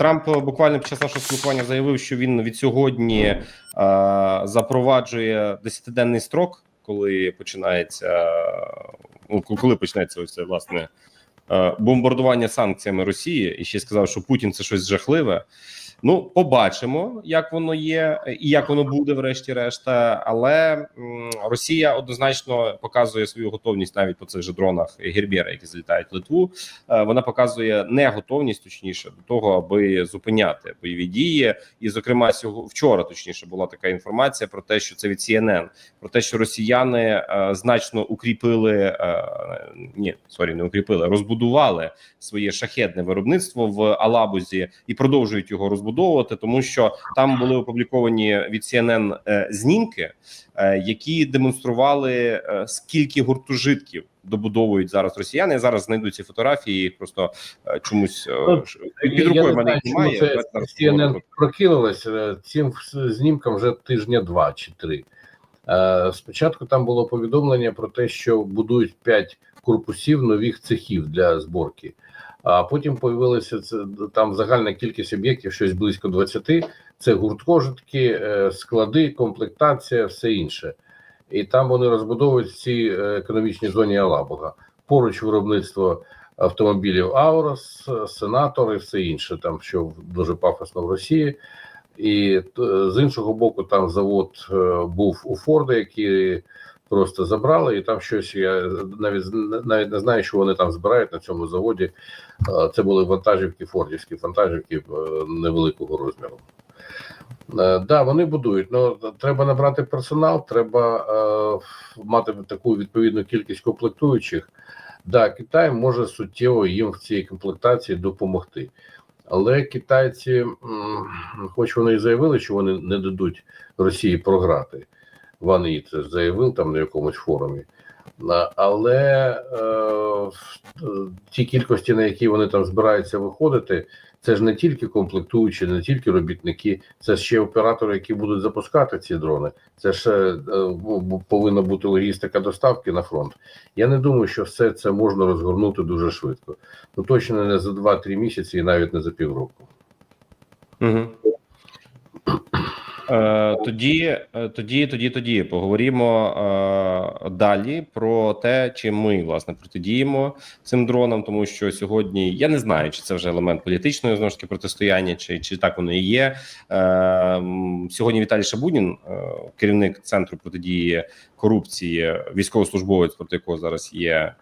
Трамп буквально під час нашого спілкування заявив, що він від сьогодні е, запроваджує десятиденний строк, коли починається ну, коли почнеться ось це власне е, бомбардування санкціями Росії, і ще сказав, що Путін це щось жахливе. Ну, побачимо, як воно є, і як воно буде, врешті-решта. Але м, Росія однозначно показує свою готовність навіть по цих же дронах Гербєра, які залітають в Литву. Е, Вона показує неготовність, точніше, до того, аби зупиняти бойові дії. І, зокрема, сього вчора точніше була така інформація про те, що це від CNN, про те, що росіяни е, значно укріпили е, ні, сорі, не укріпили, розбудували своє шахетне виробництво в Алабузі і продовжують його розбудовувати, тому що там були опубліковані від CNN е, знімки, е, які демонстрували е, скільки гуртожитків добудовують зараз росіяни. Я зараз знайду ці фотографії, їх просто чомусь Ну, під рукою мене немає. CNN е, цим знімкам вже тижня два чи три. Спочатку там було повідомлення про те, що будують п'ять корпусів нових цехів для зборки. А потім появилася це там загальна кількість об'єктів, щось близько 20. Це гурткожитки, е, склади, комплектація, все інше. І там вони розбудовують в цій е, економічній зоні Алабуга. Поруч виробництво автомобілів Аурос, Сенатор і все інше, там що дуже пафосно в Росії. І е, з іншого боку, там завод е, був у Форда, який просто забрали, і там щось я навіть навіть не знаю, що вони там збирають на цьому заводі. Це були вантажівки, фордівські вантажівки е, невеликого розміру. Е, Да, вони будують. Ну треба набрати персонал, треба е, мати таку відповідну кількість комплектуючих. Да, Китай може суттєво їм в цій комплектації допомогти. Але китайці, хоч вони і заявили, що вони не дадуть Росії програти. Ван це заявив там на якомусь форумі. Але е, ті кількості, на які вони там збираються виходити, це ж не тільки комплектуючі, не тільки робітники, це ще оператори, які будуть запускати ці дрони. Це ще е, повинна бути логістика доставки на фронт. Я не думаю, що все це можна розгорнути дуже швидко. Ну точно не за 2-3 місяці і навіть не за півроку. Угу. Е, тоді, е, тоді, тоді, тоді поговоримо е, далі про те, чим ми власне протидіємо цим дронам, тому що сьогодні я не знаю, чи це вже елемент політичної знову ж таки протистояння, чи, чи так воно і є. Сьогодні Віталій Шабунін, керівник центру протидії корупції, військовослужбовець, проти якого зараз є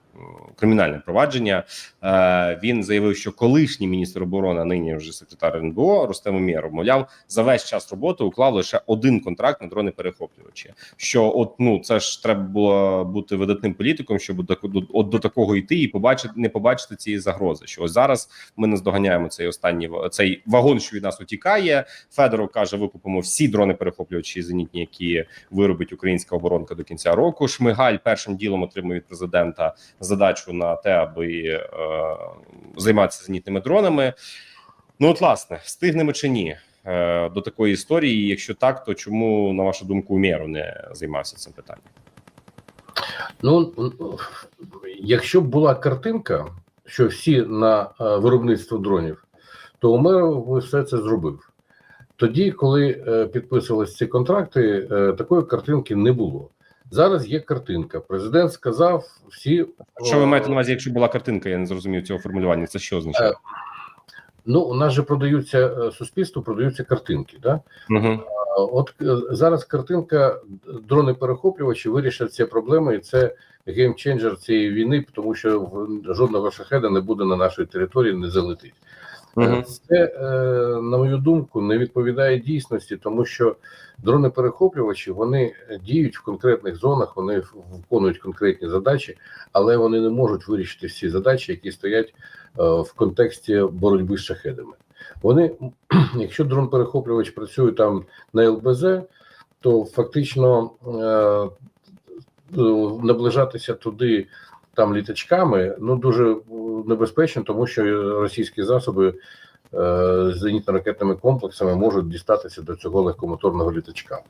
кримінальне провадження. Е, він заявив, що колишній міністр оборони, а нині вже секретар РНБО Рустем Умєров, мовляв, за весь час роботи уклав лише один контракт на дрони перехоплювачі. Що от ну це ж треба було бути видатним політиком, щоб до, от до такого йти і побачити, не побачити цієї загрози. Що ось зараз ми наздоганяємо цей останній цей вагон, що від нас утікає. Федоров каже: викупимо всі дрони перехоплювачі зенітні, які виробить українська оборонка до кінця року. Шмигаль першим ділом отримує від президента задачу на те, аби е, займатися зенітними дронами. Ну, от, власне, встигнемо чи ні е, до такої історії. Якщо так, то чому, на вашу думку, Умєров не займався цим питанням? Ну якщо б була картинка, що всі на е, виробництво дронів, то Умеров все це зробив. Тоді, коли е, підписувалися ці контракти, е, такої картинки не було. Зараз є картинка. Президент сказав всі. Що ви маєте на увазі, якщо була картинка? Я не зрозумів цього формулювання. Це що означає? Ну, у нас же продаються е, суспільству, продаються картинки. Да? Угу. От е, зараз картинка дрони перехоплювачі вирішать ці проблеми, і це геймченджер цієї війни, тому що жодного шахеда не буде на нашій території, не залетить. Угу. Це, е, на мою думку, не відповідає дійсності, тому що дрони перехоплювачі вони діють в конкретних зонах, вони виконують конкретні задачі, але вони не можуть вирішити всі задачі, які стоять е, в контексті боротьби з шахедами. Вони, якщо дрон перехоплювач працює там на ЛБЗ, то фактично наближатися туди там літачками ну дуже е, небезпечно, тому що російські засоби е, з зенітно-ракетними комплексами можуть дістатися до цього легкомоторного літачка.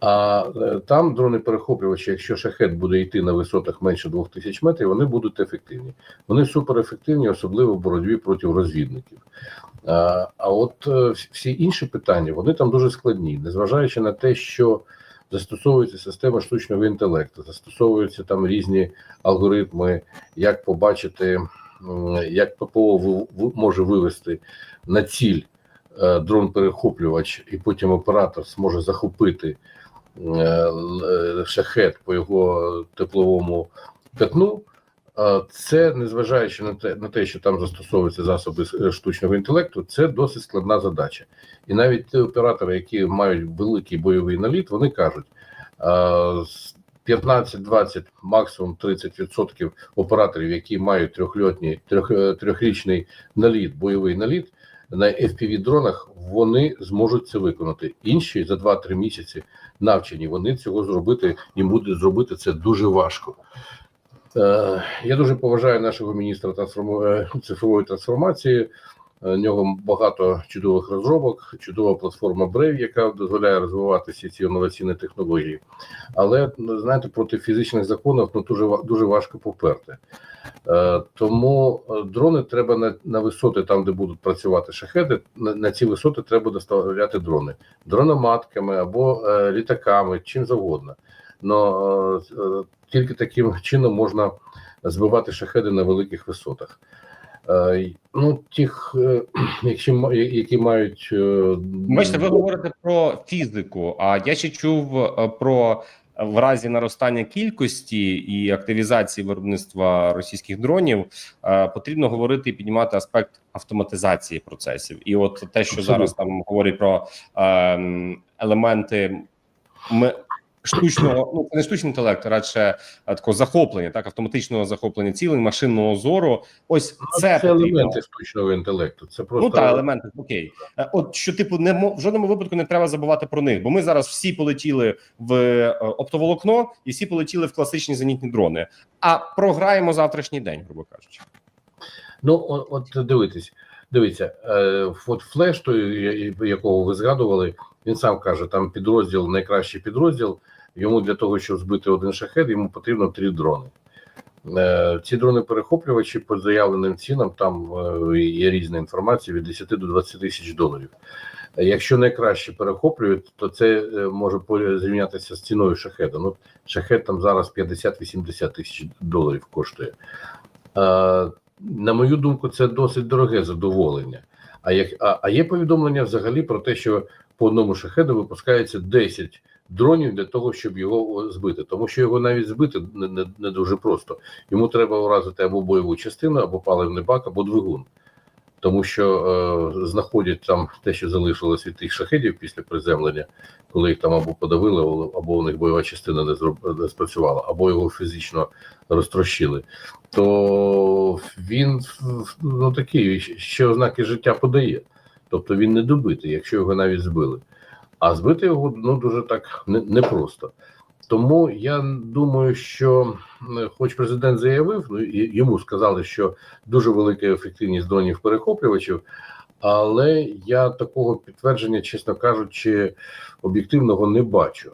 А е, там дрони перехоплювачі, якщо шахет буде йти на висотах менше 2000 метрів, вони будуть ефективні. Вони суперефективні, особливо в боротьбі проти розвідників. А, от е, всі інші питання вони там дуже складні, незважаючи на те, що застосовується система штучного інтелекту, застосовуються там різні алгоритми, як побачити, як ППО може вивести на ціль е, дрон-перехоплювач, і потім оператор зможе захопити е, е, шахет по його тепловому пятну. Це незважаючи на те, на те, що там застосовуються засоби е, штучного інтелекту, це досить складна задача. І навіть ті оператори, які мають великий бойовий наліт, вони кажуть. е, з 15-20, максимум 30% операторів, які мають трьохльотні, трьох, е, трьохрічний наліт, бойовий наліт на fpv дронах, вони зможуть це виконати. Інші за 2-3 місяці навчені. Вони цього зробити їм буде зробити це дуже важко. Е, Я дуже поважаю нашого міністра трансформу... е, цифрової трансформації. Е, У нього багато чудових розробок, чудова платформа Brave, яка дозволяє розвивати всі ці інноваційні технології. Але знаєте, проти фізичних законів ну дуже дуже важко поперти. Е, Тому е, дрони треба на, на висоти, там де будуть працювати шахеди. На, на ці висоти треба доставляти дрони дрономатками або е, літаками, чим завгодно. Но е, тільки таким чином можна збивати шахеди на великих висотах. Е, ну, тих, е, які, які мають Бачите, ви говорите про фізику. А я ще чув про в разі наростання кількості і активізації виробництва російських дронів потрібно говорити і піднімати аспект автоматизації процесів. І от те, що Абсолютно. зараз там говорять про е, елементи. Штучного, ну це не штучний інтелект, радше е, такого захоплення, так автоматичного захоплення цілень, машинного зору. Ось це, це, елементи штучного інтелекту. Це просто Ну та елементи окей. Е, От що типу, не в жодному випадку не треба забувати про них, бо ми зараз всі полетіли в е, оптоволокно і всі полетіли в класичні зенітні дрони. А програємо завтрашній день, грубо кажучи. Ну, от дивитись, дивіться, от флеш, той, якого ви згадували, він сам каже, там підрозділ, найкращий підрозділ. Йому для того, щоб збити один шахет, йому потрібно три дрони. Е, ці дрони перехоплювачі по заявленим цінам, там е, є різна інформація від 10 до 20 тисяч доларів. Е, Якщо найкраще перехоплюють, то це може зрівнятися з ціною шахеда. Ну, шахет там зараз 50-80 тисяч доларів коштує. На мою думку, це досить дороге задоволення. А як а, а є повідомлення взагалі про те, що по одному шахеду випускається 10 дронів для того, щоб його збити, тому що його навіть збити не, не, не дуже просто. Йому треба уразити або бойову частину, або паливний бак, або двигун. Тому що е, знаходять там те, що залишилось від тих шахедів після приземлення, коли їх там або подавили, або у них бойова частина не, зроб- не спрацювала, або його фізично розтрощили то він ну такий ще ознаки життя подає. Тобто він не добитий, якщо його навіть збили. А збити його ну дуже так непросто. Тому я думаю, що, хоч президент заявив, ну йому сказали, що дуже велика ефективність дронів перехоплювачів, але я такого підтвердження, чесно кажучи, об'єктивного не бачу.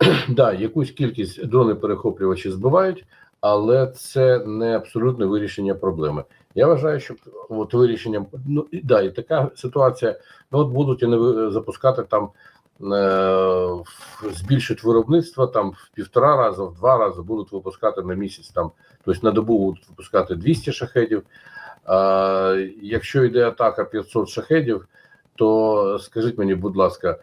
да, якусь кількість дрони перехоплювачі збивають, але це не абсолютне вирішення проблеми. Я вважаю, що от вирішенням ну і да, і така ситуація. Ну от будуть вони ви- запускати там е, збільшить виробництво там в півтора рази, в два рази будуть випускати на місяць там, тобто на добу будуть випускати 200 шахедів. Е, якщо йде атака 500 шахедів, то скажіть мені, будь ласка,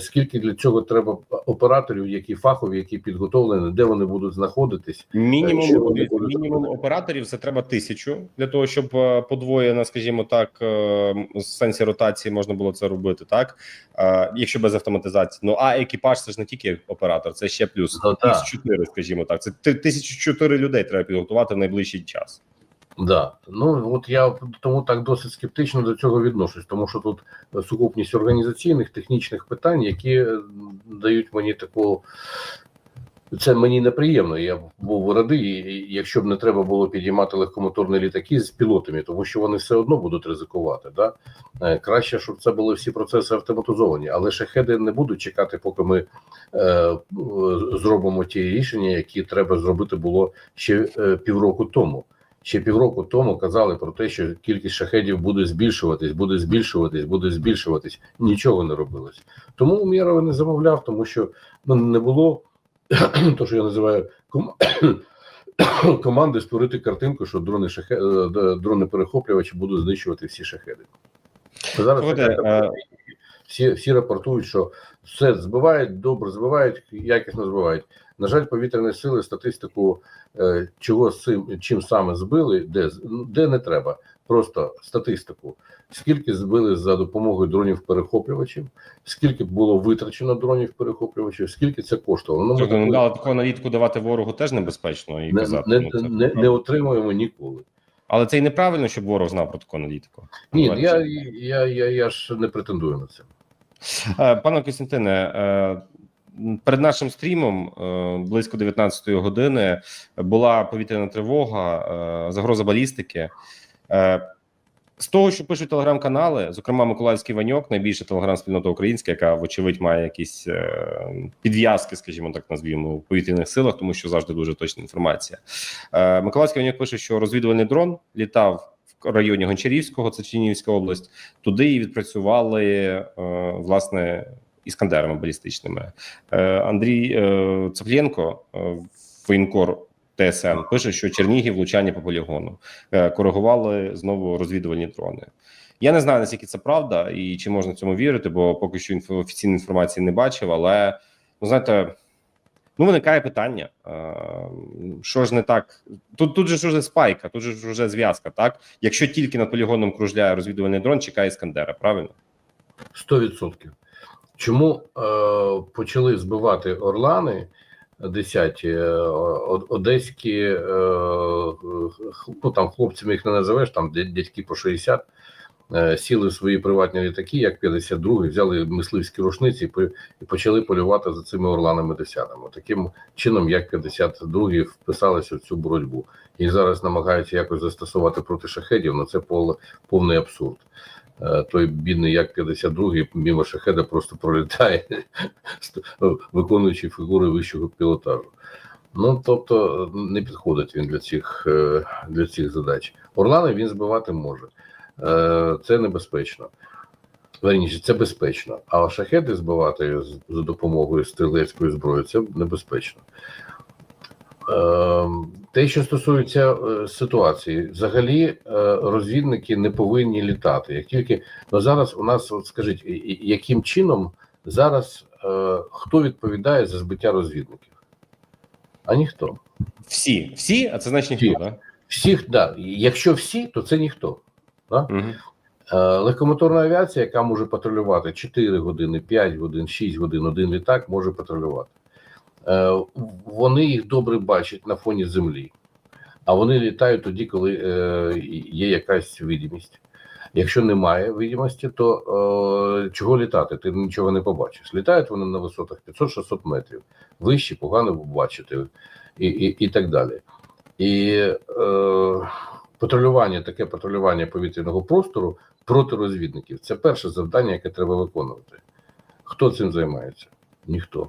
скільки для цього треба операторів, які фахові, які підготовлені, де вони будуть знаходитись? Мінімум вони будуть мінімум робити? операторів це треба тисячу для того, щоб е, подвоєно, скажімо так, е, в сенсі ротації можна було це робити, так Е, якщо без автоматизації. Ну а екіпаж це ж не тільки оператор, це ще плюс Ну, так. тисячу чотири, скажімо так. Це ти- тисячу чотири людей треба підготувати в найближчий час. Да, ну от я тому так досить скептично до цього відношусь, тому що тут сукупність організаційних технічних питань, які е, дають мені таку Це мені неприємно. Я був радий, якщо б не треба було підіймати легкомоторні літаки з пілотами, тому що вони все одно будуть ризикувати. Да? Е, Краще, щоб це були всі процеси автоматизовані, але шахеди не будуть чекати, поки ми е, е, зробимо ті рішення, які треба зробити було ще е, півроку тому. Ще півроку тому казали про те, що кількість шахедів буде збільшуватись, буде збільшуватись, буде збільшуватись. Нічого не робилось. Тому Умєрова не замовляв, тому що ну, не було то, що я називаю ком... команди створити картинку, що дрони шахе... е, дрони перехоплювачі будуть знищувати всі шахеди. Зараз Слухайте, така е, всі, всі рапортують, що все збивають, добре збивають, якісно збивають. На жаль, повітряні сили статистику, е, чого з цим чим саме збили, де ну, де не треба. Просто статистику. Скільки збили за допомогою дронів перехоплювачів, скільки було витрачено дронів перехоплювачів, скільки це коштувало. Ну, ми ну, але таку аналітику давати ворогу теж небезпечно і не, казати. не, ну, це не, не отримуємо ніколи. Але це і неправильно, щоб ворог знав про таку аналітику. Ні, я, я, я, я ж не претендую на це. Е, Пане Костянтине, е, перед нашим стрімом е, близько 19 години була повітряна тривога, загроза балістики. З того, що пишуть телеграм-канали, зокрема Миколаївський Ваньок, найбільша телеграм-спільнота українська, яка, вочевидь, має якісь підв'язки, скажімо так, назвімо, у повітряних силах, тому що завжди дуже точна інформація. Миколаївський Ваньок пише, що розвідувальний дрон літав районі Гончарівського, це Чернігівська область. Туди і відпрацювали е, власне іскандерами балістичними. Е, Андрій е, Цаплєнко, е, воєнкор ТСН, пише, що Чернігів влучання по полігону коригували знову розвідувальні дрони. Я не знаю наскільки це правда і чи можна цьому вірити, бо поки що офіційної інформації не бачив. Але ну знаєте, ну виникає питання: що ж не так? Тут тут же ж уже спайка, тут же ж вже зв'язка. Так, якщо тільки над полігоном кружляє розвідувальний дрон, чекає іскандера, правильно? 100%. Чому е, почали збивати Орлани 10 е, одеські, е, ну там хлопцями їх не називеш, там дядьки по 60, е, сіли в свої приватні літаки, як 52 взяли мисливські рушниці і по- і почали полювати за цими Орланами 10 Таким чином, як 52-й вписалися в цю боротьбу. І зараз намагаються якось застосувати проти шахедів, але це пол- повний абсурд. Е, той бідний як 52-й мимо шахеда просто пролітає, виконуючи фігури вищого пілотажу. Ну тобто не підходить він для цих е, для цих задач. Орлани він збивати може. Е, Це небезпечно. Верніше, це безпечно. А шахеди збивати за допомогою стрілецької зброї це небезпечно. Е, Те, що стосується е, ситуації, взагалі е, розвідники не повинні літати. Як тільки ну зараз у нас, от скажіть, яким чином зараз хто відповідає за збиття розвідників? А ніхто. Всі, всі, а це значить Всі. ніхто, так? Всіх, да. Якщо всі, то це ніхто. Да? Угу. Легкомоторна авіація, яка може патрулювати 4 години, 5 годин, 6 годин, один літак може патрулювати. Е, Вони їх добре бачать на фоні землі, а вони літають тоді, коли е, є якась видимість. Якщо немає видимості, то е, чого літати? Ти нічого не побачиш. Літають вони на висотах 500-600 метрів, вищі, погано бачити, і, і, і так далі. І е, патрулювання, таке патрулювання повітряного простору проти розвідників це перше завдання, яке треба виконувати. Хто цим займається? Ніхто.